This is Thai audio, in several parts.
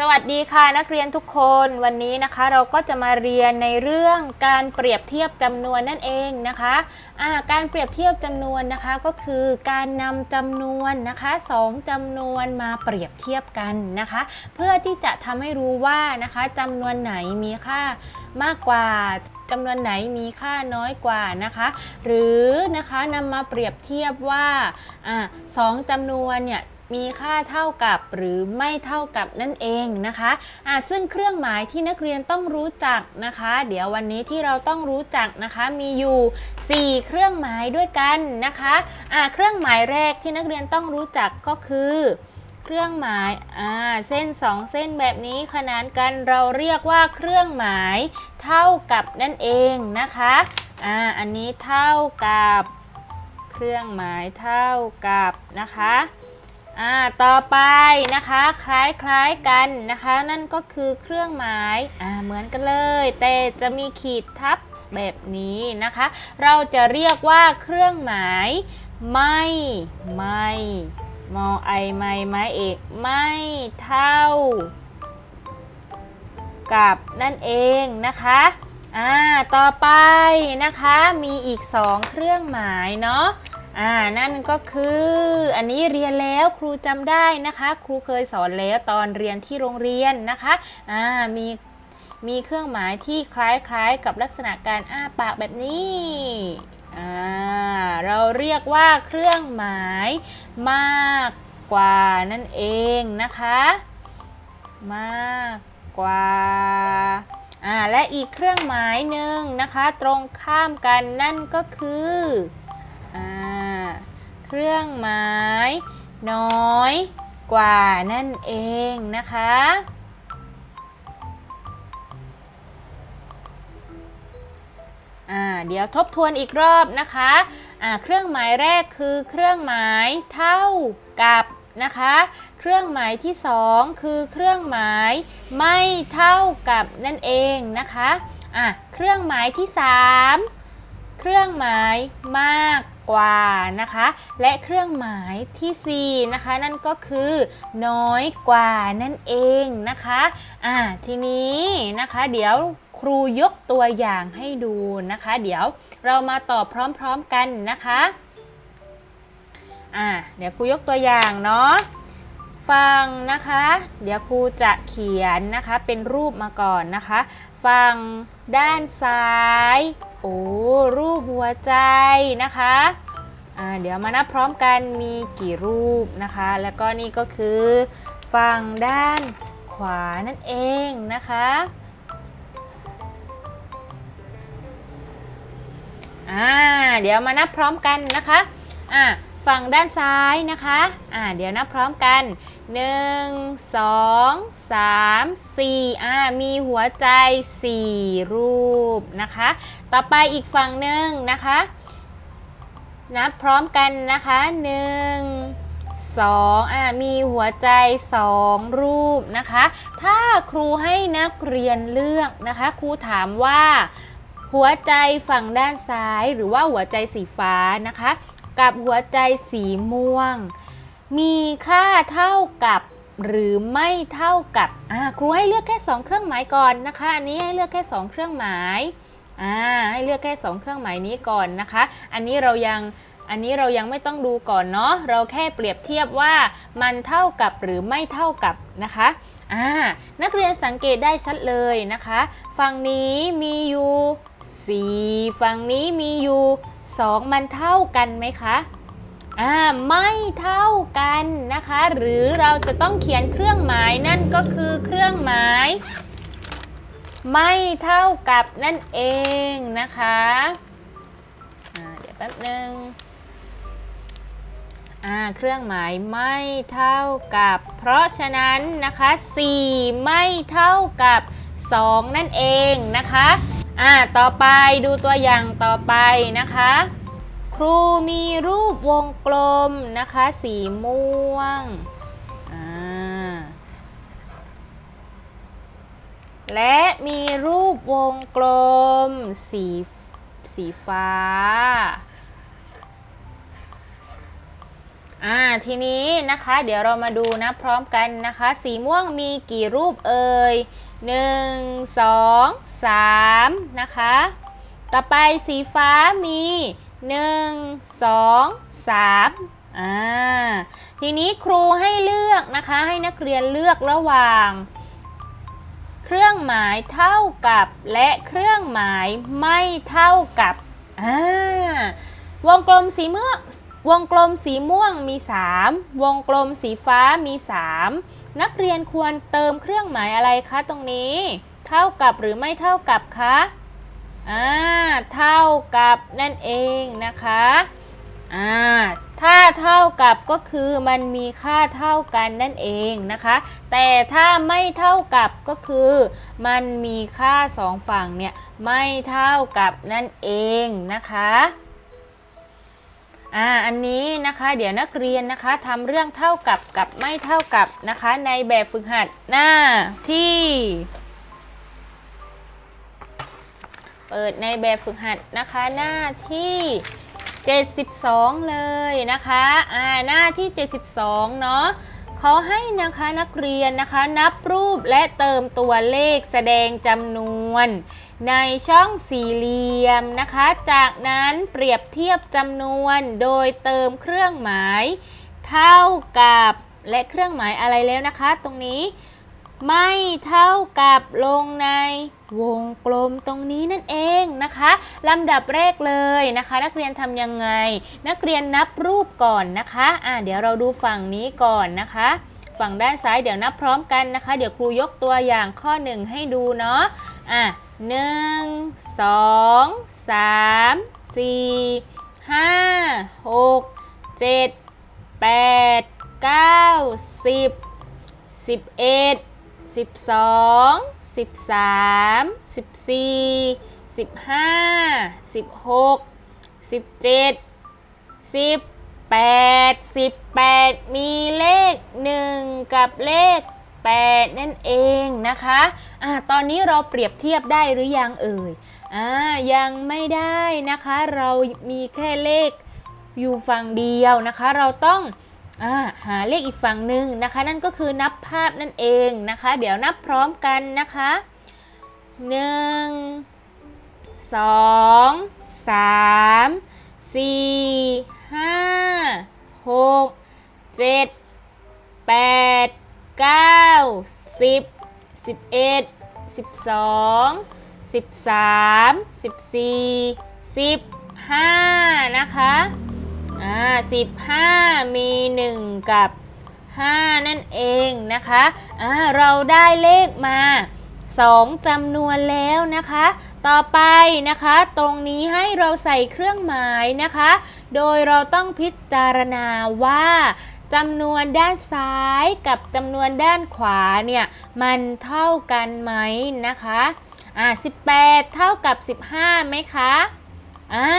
สวัสดีค่ะนักเรียนทุกคนวันนี้นะคะ เราก็จะมาเรียนในเรื่องการเปรียบเทียบจำนวนนั่นเองนะคะะการเปรียบเทียบจำนวนนะคะก็คือการนำจำนวนนะคะสองจำนวนมาเปรียบเทียบกันนะคะ เพื่อที่จะทำให้รู้ว่านะคะจำนวนไหนมีค่ามากกว่าจำนวนไหนมีค่าน้อยกว่านะคะ หรือนะคะนำมาเปรียบเทียบว่าอสองจำนวนเนี่ย มีค่าเท่ากับหรือไม่เท่ากับนั่นเองนะคะะซึ่งเครื่องหมายที่นักเรียนต้องรู้จักนะคะ เดี๋ยววันนี้ที่เราต้องรู้จักนะคะมีอยู่ 4 เครื่องหมายด้วยกันนะคะะเครื่องหมายแรกที่นักเรียนต้องรู้จักก็คือเครื่องหมายอ่าเส้น 2 เส้นแบบนี้ขนานกันเราเรียกว่าเครื่องหมายเท่ากับนั่นเองนะคะอ่าอันนี้เท่ากับ เครื่องหมายเท่ากับนะคะ อ่าต่อไปนะคะคล้ายๆกันนะคะ นั่นก็คือเครื่องหมายอ่าเหมือนกันเลย แต่จะมีขีดทับแบบนี้นะคะ เราจะเรียกว่าเครื่องหมายไม่ไม่มอไอไม่ไม่เอกไม่เท่า กับนั่นเองนะคะอ่าต่อไปนะคะมีอีก 2 เครื่องหมายเนาะ อ่านั่นก็คืออันนี้เรียนแล้วครูจำได้นะคะ ครูเคยสอนแล้วตอนเรียนที่โรงเรียนนะคะอ่ามีมีเครื่องหมายที่คล้ายๆ กับลักษณะการอ้าปากแบบนี้อ่าเราเรียกว่าเครื่องหมายมากกว่านั่นเองนะคะ มากกว่าอ่าและอีกเครื่องหมายหนึ่งนะคะ ตรงข้ามกันนั่นก็คือ เครื่องหมาย น้อยกว่านั่นเองนะคะอ่าเดี๋ยวทบทวนอีกรอบนะคะอ่าเครื่องหมายแรกคือเครื่องหมายเท่ากับนะคะ เครื่องหมายที่สองคือเครื่องหมายไม่เท่ากับนั่นเองนะคะอะเครื่องหมายที่สามเครื่องหมายมาก กว่านะคะ และเครื่องหมายที่ 4 นะคะ นั่นก็คือน้อยกว่านั่นเองนะคะอ่าทีนี้นะคะ เดี๋ยวครูยกตัวอย่างให้ดูนะคะ เดี๋ยวเรามาตอบพร้อมๆกันนะคะอ่าเดี๋ยวครูยกตัวอย่างเนาะ ฟังนะคะ เดี๋ยวครูจะเขียนนะคะเป็นรูปมาก่อนนะคะ ฟังด้านซ้าย โอ้รูปหัวใจนะคะเดี๋ยวมานับพร้อมกันมีกี่รูปนะคะ แล้วก็นี่ก็คือฝั่งด้านขวานั่นเองนะคะอ่าเดี๋ยวมานับพร้อมกันนะคะอ่า ฝั่งด้านซ้ายนะคะ อ่า เดี๋ยวนับพร้อมกัน 1 2 3 4 อ่า มีหัวใจ 4 รูปนะคะ ต่อไปอีกฝั่งหนึ่งนะคะ นับพร้อมกันนะคะ 1 2 อ่า มีหัวใจ 2 รูปนะคะ ถ้าครูให้นักเรียนเลือกนะคะ ครูถามว่าหัวใจฝั่งด้านซ้ายหรือว่าหัวใจสีฟ้านะคะ กับหัวใจสีม่วง มีค่าเท่ากับหรือไม่เท่ากับครูให้เลือกแค่ 2 เครื่องหมายก่อนนะคะ อันนี้ให้เลือกแค่ 2 เครื่องหมายอ่าให้เลือกแค่ 2 เครื่องหมายนี้ก่อนนะคะ อันนี้เรายังอันนี้เรายังไม่ต้องดูก่อนเนาะเราแค่เปรียบเทียบว่ามันเท่ากับหรือไม่เท่ากับนะคะอ่านักเรียนสังเกตได้ชัดเลยนะคะ ฝั่งนี้มีอยู่4ฝั่งนี้มีอยู่ 2 มันเท่ากันไหมคะอ่าไม่เท่ากันนะคะ หรือเราจะต้องเขียนเครื่องหมายนั่นก็คือเครื่องหมาย ไม่เท่ากับนั่นเองนะคะเดี๋ยวแป๊บนึงอ่าเครื่องหมายไม่เท่ากับ เพราะฉะนั้นนะคะ 4 ไม่เท่ากับ 2 นั่นเองนะคะ อ่าต่อไปดูตัวอย่างต่อไปนะคะ ครูมีรูปวงกลมนะคะ สีม่วงอ่าและมีรูปวงกลม สีสีฟ้าอ่าทีนี้นะคะ เดี๋ยวเรามาดูนะพร้อมกันนะคะ สีม่วงมีกี่รูปเอ่ย หนึ่งสองสามนะคะ ต่อไปสีฟ้ามีหนึ่งสองสามอ่าทีนี้ครูให้เลือกนะคะ ให้นักเรียนเลือกระหว่าง เครื่องหมายเท่ากับและเครื่องหมายไม่เท่ากับอ่าวงกลมสีม่วง วงกลมสีม่วงมี 3 วงกลมสีฟ้ามี 3 นักเรียนควรเติมเครื่องหมายอะไรคะตรงนี้ เท่ากับหรือไม่เท่ากับคะอ่าเท่ากับนั่นเองนะคะอ่าถ้าเท่ากับก็คือมันมีค่าเท่ากันนั่นเองนะคะ แต่ถ้าไม่เท่ากับก็คือ มันมีค่าสองฝั่งเนี่ยไม่เท่ากับนั่นเองนะคะ อ่าอันนี้นะคะเดี๋ยวนักเรียนนะคะทำเรื่องเท่ากับกับไม่เท่ากับนะคะในแบบฝึกหัดหน้าที่ เปิดในแบบฝึกหัดนะคะหน้าที่ 72 เลยนะคะอ่าหน้าที่ 72 เนาะ เขาให้นะคะนักเรียนนะคะนับรูปและเติมตัวเลขแสดงจำนวน ในช่องสี่เหลี่ยมนะคะ จากนั้นเปรียบเทียบจำนวนโดยเติมเครื่องหมาย เท่ากับและเครื่องหมายอะไรแล้วนะคะ ตรงนี้ ไม่เท่ากับลงในวงกลมตรงนี้นั่นเองนะคะลำดับแรกเลยนะคะ นักเรียนทำยังไง นักเรียนนับรูปก่อนนะคะอ่าเดี๋ยวเราดูฝั่งนี้ก่อนนะคะ ฝั่งด้านซ้ายเดี๋ยวนับพร้อมกันนะคะ เดี๋ยวครูยกตัวอย่างข้อหนึ่งให้ดูเนาะอะหนึ่งสองสามสี่ห้าหกเจ็ดแปดเก้าสิบสิบเอ็ด สิบสองสิบสามสิบสี่สิบห้าสิบหกสิบเจ็ดสิบแปดสิบแปดมีเลขหนึ่งกับเลขแปดนั่นเองนะคะอ่าตอนนี้เราเปรียบเทียบได้หรือยังเอ่ยอ่ายังไม่ได้นะคะ เรามีแค่เลขอยู่ฝั่งเดียวนะคะ เราต้อง หาเลขอีกฝั่งหนึ่งนะคะ นั่นก็คือนับภาพนั่นเองนะคะ เดี๋ยวนับพร้อมกันนะคะหนึ่งสองสามสี่ห้าหกเจ็ดแปดเก้าสิบสิบเอ็ดสิบสองสิบสามสิบสี่สิบห้านะคะ อ่าสิบห้ามีหนึ่งกับห้านั่นเองนะคะอ่าเราได้เลขมาสองจำนวนแล้วนะคะ ต่อไปนะคะ ตรงนี้ให้เราใส่เครื่องหมายนะคะ โดยเราต้องพิจารณาว่าจำนวนด้านซ้ายกับจำนวนด้านขวาเนี่ย มันเท่ากันไหมนะคะ อ่า18 เท่ากับ 15ไหมคะ อ่า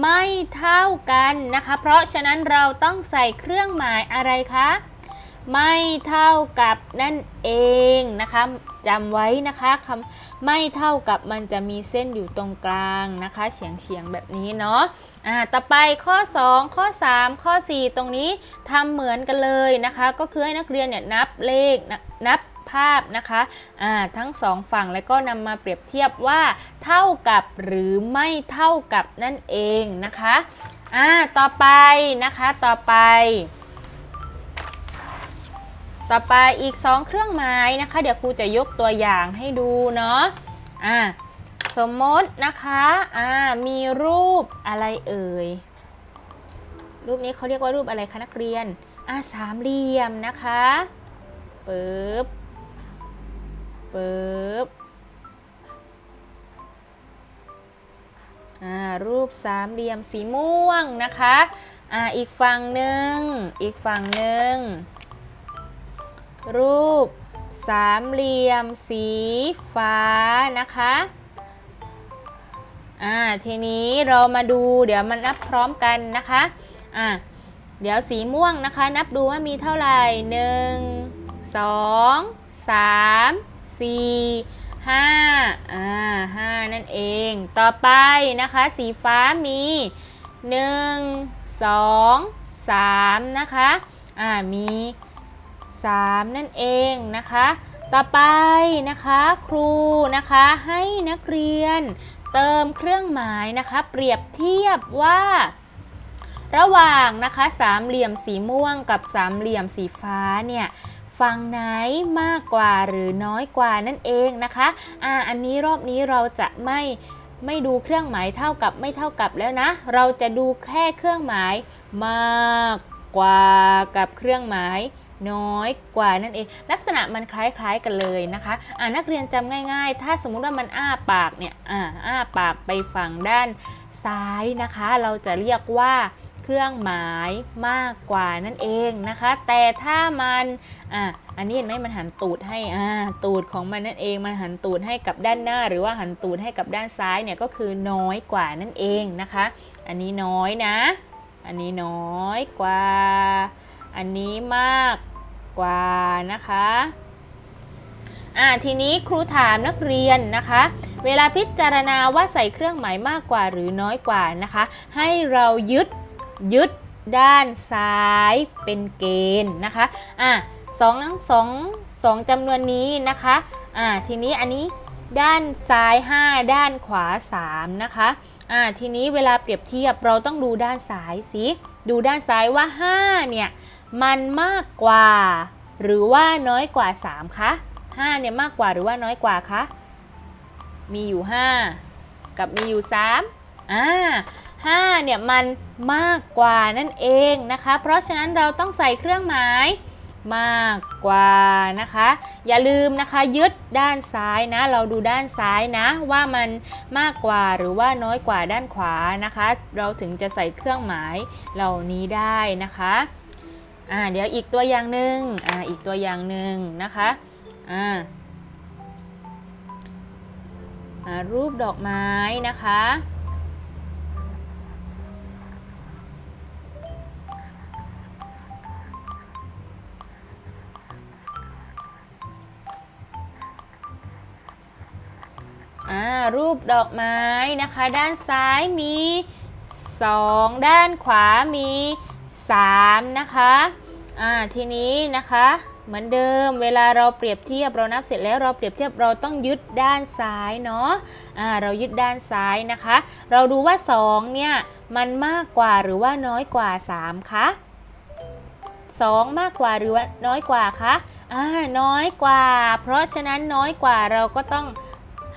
ไม่เท่ากันนะคะ เพราะฉะนั้นเราต้องใส่เครื่องหมายอะไรคะ ไม่เท่ากับนั่นเองนะคะจำไว้นะคะคำไม่เท่ากับมันจะมีเส้นอยู่ตรงกลางนะคะเฉียงเฉียงแบบนี้เนาะอ่าต่อไปข้อ 2 ข้อ 3 ข้อ 4 ตรงนี้ทำเหมือนกันเลยนะคะ ก็คือให้นักเรียนเนี่ยนับเลขนนับ ภาพนะคะอ่าทั้งสองฝั่งแล้วก็นำมาเปรียบเทียบว่าเท่ากับหรือไม่เท่ากับนั่นเองนะคะอ่าต่อไปนะคะต่อไปต่อไปอีก 2 เครื่องหมายนะคะ เดี๋ยวครูจะยกตัวอย่างให้ดูเนาะอ่าสมมตินะคะอ่ามีรูปอะไรเอ่ย รูปนี้เขาเรียกว่ารูปอะไรคะนักเรียนอ่าสามเหลี่ยมนะคะปึ๊บ ปึ๊บรูปสามเหลี่ยมสีม่วงนะคะอ่าอีกฝั่งหนึ่งอีกฝั่งหนึ่งรูปสามเหลี่ยมสีฟ้านะคะอ่าทีนี้เรามาดูเดี๋ยวมานับพร้อมกันนะคะอ่าเดี๋ยวสีม่วงนะคะ นับดูว่ามีเท่าไหร่หนึ่งสองสาม สี่ห้าอ่าห้านั่นเอง ต่อไปนะคะ สีฟ้ามีหนึ่งสองส3นะคะอ่ามี3นั่นเองนะคะ ต่อไปนะคะครูนะคะให้นักเรียนเติมเครื่องหมายนะคะ เปรียบเทียบว่า ระหว่างนะคะสามเหลี่ยมสีม่วงกับสามเหลี่ยมสีฟ้าเนี่ย ฝั่งไหนมากกว่าหรือน้อยกว่านั่นเองนะคะอ่าอันนี้รอบนี้เราจะไม่ไม่ดูเครื่องหมายเท่ากับไม่เท่ากับแล้วนะ เราจะดูแค่เครื่องหมายมากกว่ากับเครื่องหมายน้อยกว่านั่นเอง ลักษณะมันคล้ายๆกันเลยนะคะอ่านักเรียนจำง่าย ๆ ถ้าสมมุติว่ามันอ้าปากเนี่ยอ่าอ้าปากไปฝั่งด้านซ้ายนะคะ เราจะเรียกว่า รื่องหมายมากกว่านั่นเองนะคะ แต่ถ้ามันอะอันนี้เห็นไหมมันหันตูดให้อ่าตูดของมันนั่นเองมันหันตูดให้กับด้านหน้า หรือว่าหันตูดให้กับด้านซ้ายเนี่ยก็คือน้อยกว่านั่นเองนะคะ อันนี้น้อยนะ อันนี้น้อยกว่า อันนี้มากกว่านะคะอ่าทีนี้ครูถามนักเรียนนะคะ เวลาพิจารณาว่าใส่เครื่องหมายมากกว่าหรือน้อยกว่านะคะ ให้เรายึด ยึดด้านซ้ายเป็นเกณฑ์นะคะ อะสองสองสองจำนวนนี้นะคะ อ่าทีนี้อันนี้ด้านซ้าย 5 ด้านขวา 3 นะคะ อ่า ทีนี้เวลาเปรียบเทียบเราต้องดูด้านซ้ายสิ ดูด้านซ้ายว่า 5 เนี่ย มันมากกว่า หรือว่าน้อยกว่า 3 คะ 5 เนี่ยมากกว่าหรือว่าน้อยกว่าคะ มีอยู่ 5 กับมีอยู่ 3 อ่า 5เนี่ยมันมากกว่านั่นเองนะคะ เพราะฉะนั้นเราต้องใส่เครื่องหมายมากกว่านะคะ อย่าลืมนะคะยึดด้านซ้ายนะ เราดูด้านซ้ายนะ ว่ามันมากกว่าหรือว่าน้อยกว่าด้านขวานะคะ เราถึงจะใส่เครื่องหมายเหล่านี้ได้นะคะอ่าเดี๋ยวอีกตัวอย่างหนึ่งอ่าอีกตัวอย่างหนึ่งนะคะอ่าอ่ารูปดอกไม้นะคะ อ่ารูปดอกไม้นะคะ ด้านซ้ายมี 2 ด้านขวามี 3 นะคะอ่าทีนี้นะคะเหมือนเดิมเวลาเราเปรียบเทียบเรานับเสร็จแล้วเราเปรียบเทียบเราต้องยึดด้านซ้ายเนาะอ่าเรายึดด้านซ้ายนะคะ เราดูว่า 2 เนี่ย มันมากกว่าหรือว่าน้อยกว่า 3 คะ2 มากกว่าหรือว่าน้อยกว่าคะอ่าน้อยกว่า เพราะฉะนั้นน้อยกว่าเราก็ต้อง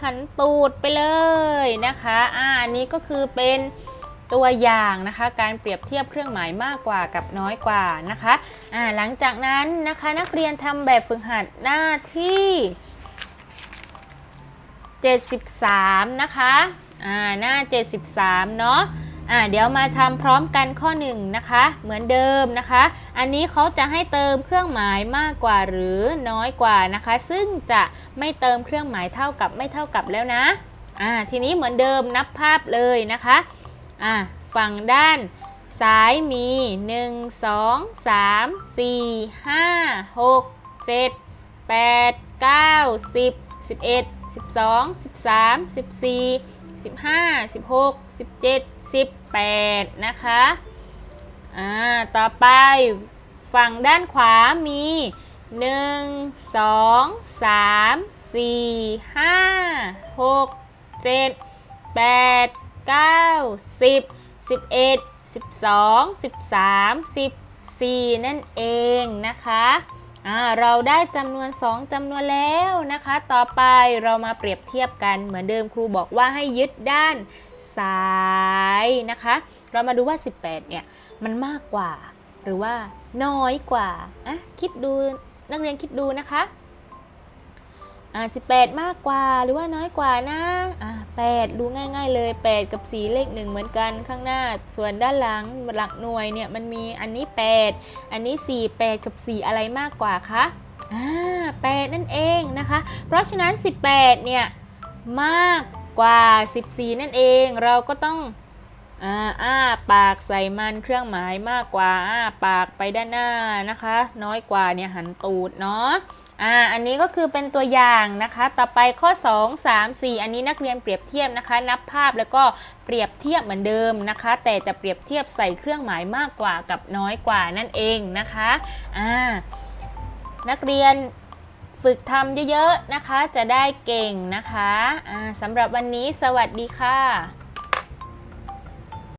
หันตูดไปเลยนะคะอ่าอันนี้ก็คือเป็นตัวอย่างนะคะ การเปรียบเทียบเครื่องหมายมากกว่ากับน้อยกว่านะคะอ่าหลังจากนั้นนะคะนักเรียนทำแบบฝึกหัดหน้าที่ 73 นะคะอ่าหน้า 73 เนาะ อ่าเดี๋ยวมาทำพร้อมกันข้อ1นงนะคะเหมือนเดิมนะคะ อันนี้เขาจะให้เติมเครื่องหมายมากกว่าหรือน้อยกว่านะคะ ซึ่งจะไม่เติมเครื่องหมายเท่ากับไม่เท่ากับแล้วนะอ่าทีนี้เหมือนเดิมนับภาพเลยนะคะอ่าฝั่งด้านซ้ายมี 1 2 3 4 5 6 7 8 9 10 11 12 13 14 15 16 17 18 นะคะอ่าต่อไปฝั่งด้านขวามี 1 2 3 4 5 6 7 8 9 10 11 12 13 14 นั่นเองนะคะ เราได้จำนวน 2จำนวนแล้วนะคะ ต่อไปเรามาเปรียบเทียบกันเหมือนเดิมครูบอกว่าให้ยึดด้านซ้ายนะคะ เรามาดูว่า 18 เนี่ย มันมากกว่า หรือว่าน้อยกว่าอะคิดดูนักเรียนคิดดูนะคะอ่า18 มากกว่าหรือว่าน้อยกว่านะอ่า 8 ดูง่าย ๆ เลย 8 กับ 4 เลข 1 เหมือนกันข้างหน้า ส่วนด้านหลังหลักหน่วยเนี่ยมันมีอันนี้ 8 อันนี้ 4 8 กับ 4 อะไรมากกว่าคะอ่า8นั่นเองนะคะ เพราะฉะนั้น 18 เนี่ยมากกว่า 14 นั่นเองเราก็ต้องอ่าอ้าปากใส่มันเครื่องหมายมากกว่าอ้าปากไปด้านหน้านะคะ น้อยกว่าเนี่ยหันตูดเนาะ อ่าอันนี้ก็คือเป็นตัวอย่างนะคะ ต่อไปข้อ 2 3 4 อันนี้นักเรียนเปรียบเทียบนะคะ นับภาพแล้วก็เปรียบเทียบเหมือนเดิมนะคะ แต่จะเปรียบเทียบใส่เครื่องหมายมากกว่ากับน้อยกว่านั่นเองนะคะอ่านักเรียนฝึกทำเยอะๆนะคะ จะได้เก่งนะคะอ่าสำหรับวันนี้สวัสดีค่ะ